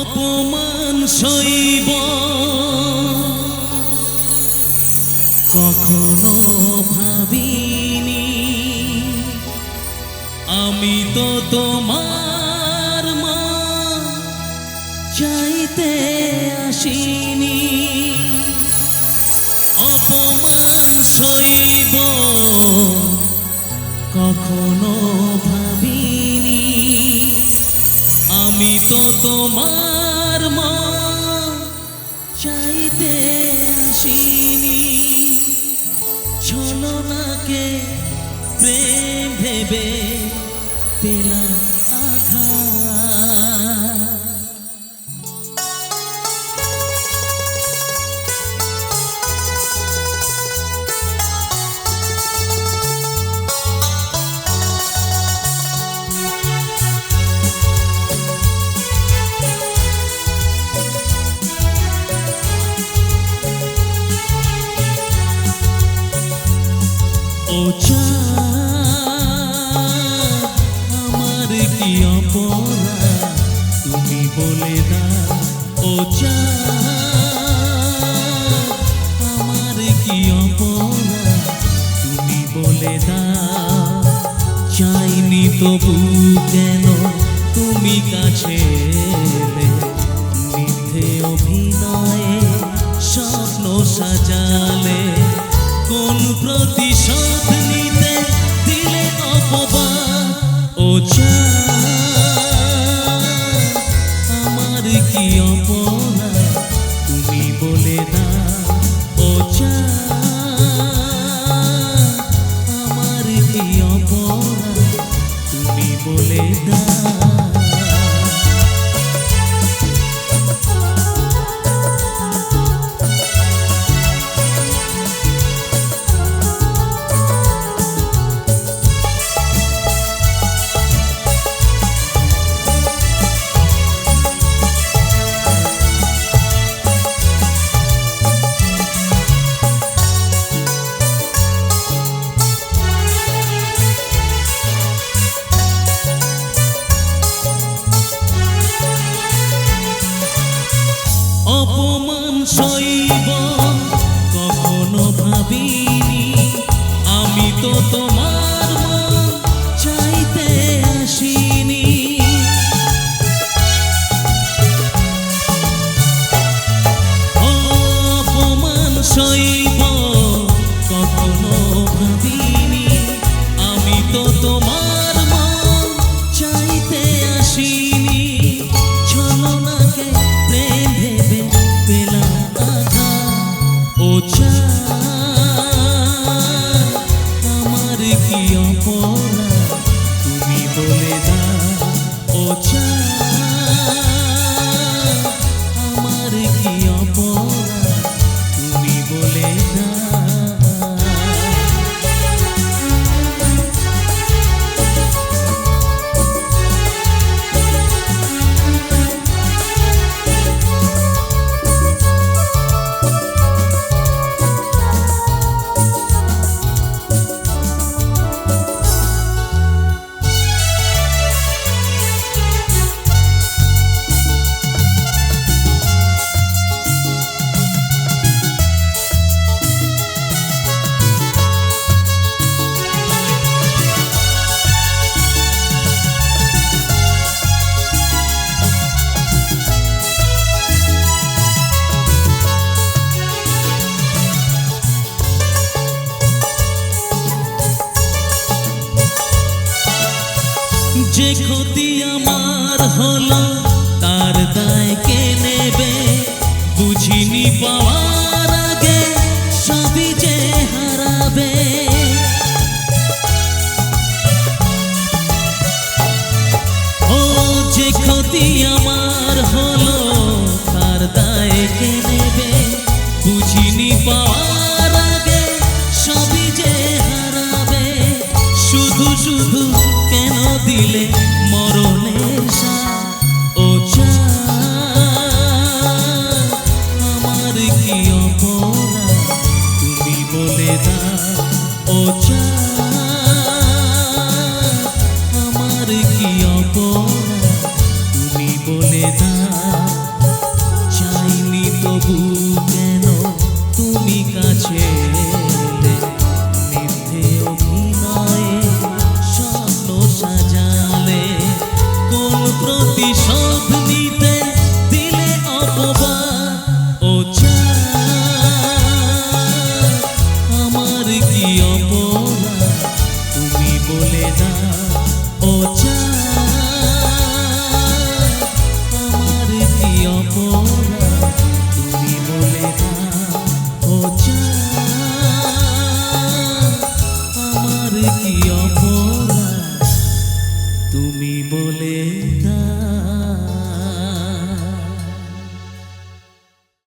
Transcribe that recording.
অপমান সইব। কখনো ভাবিনি। আমি তো তোমার মা চাইতে আসিনি। আমি তো তোমার মা চাইতে আসিনি। ছলনাকে প্রেম ভেবে কি তুমি বলে দাও ও চাঁদ, আমার কি অপরাধ? তুমি বলে দাও চাইনি তবু কেন? তুমি কাছে মিথ্যে অভিনয়ে স্বপ্ন সাজালে কোন প্রতিশোধ নিতে আমার কি অপনা তুমি বলে না ও আমার কি অপনা তুমি বলে দাও যে ক্ষতি আমার হলো ও Oh,